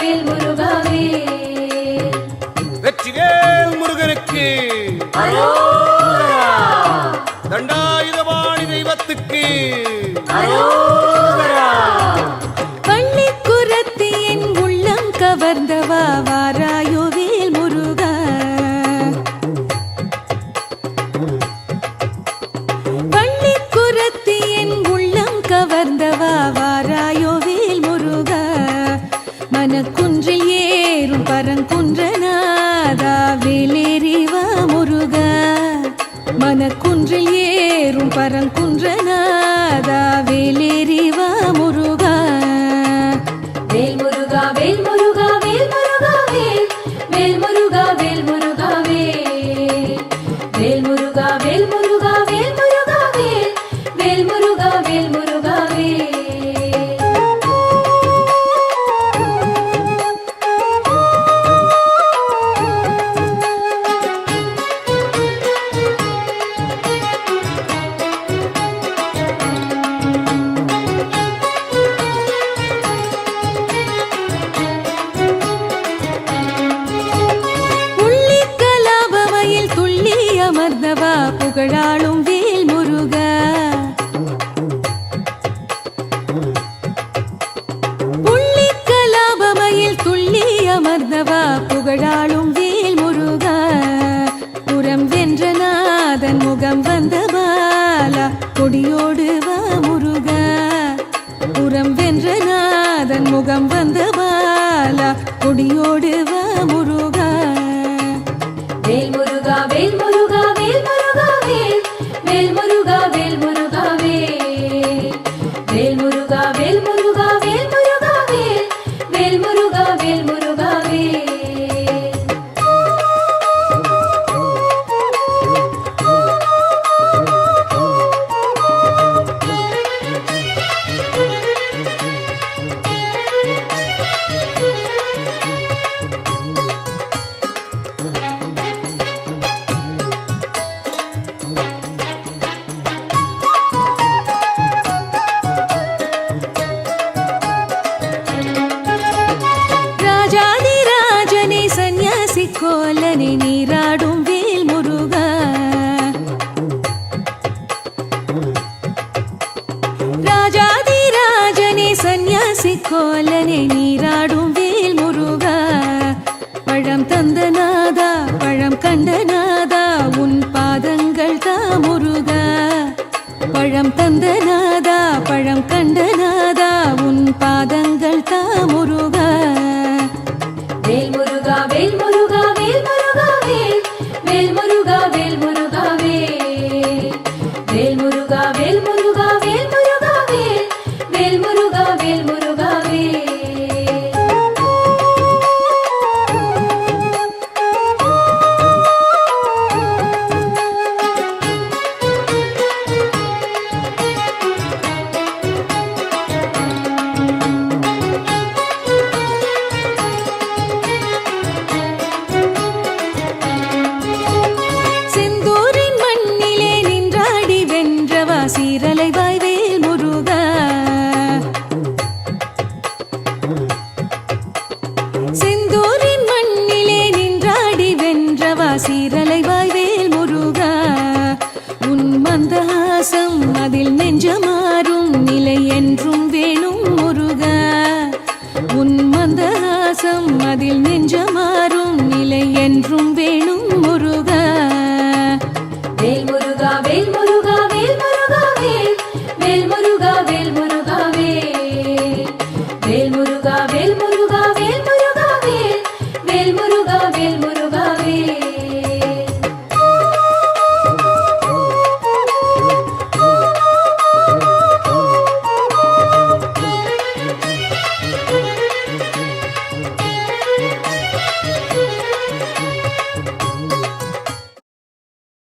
முருகா வேல் முருகா வேல் வெற்றிவேல் முருகனுக்கு தண்டாயுதபாணி தெய்வத்துக்கு. அரோகரா பரங்குன்றில் ஏறும் பரங்குன்றநாதா வேலேறிவாமோ புகழாளும் வேல் முருக. புள்ளிக் கலாபமையில் துள்ளி அமர்ந்தவா புகழாளும் வேல் முருக. புறம் வென்ற நாதன் முகம் வந்த பாலா கொடியோடு வா புறம் வென்ற நாதன் முகம் வந்த பாலா கொடியோடு முருகா கோலனே நீராடும் வேல் முருகா. ராஜாதி ராஜனே சந்நியாசி கோலனே el அதில் நெஞ்சமாறும் நிலை என்றும்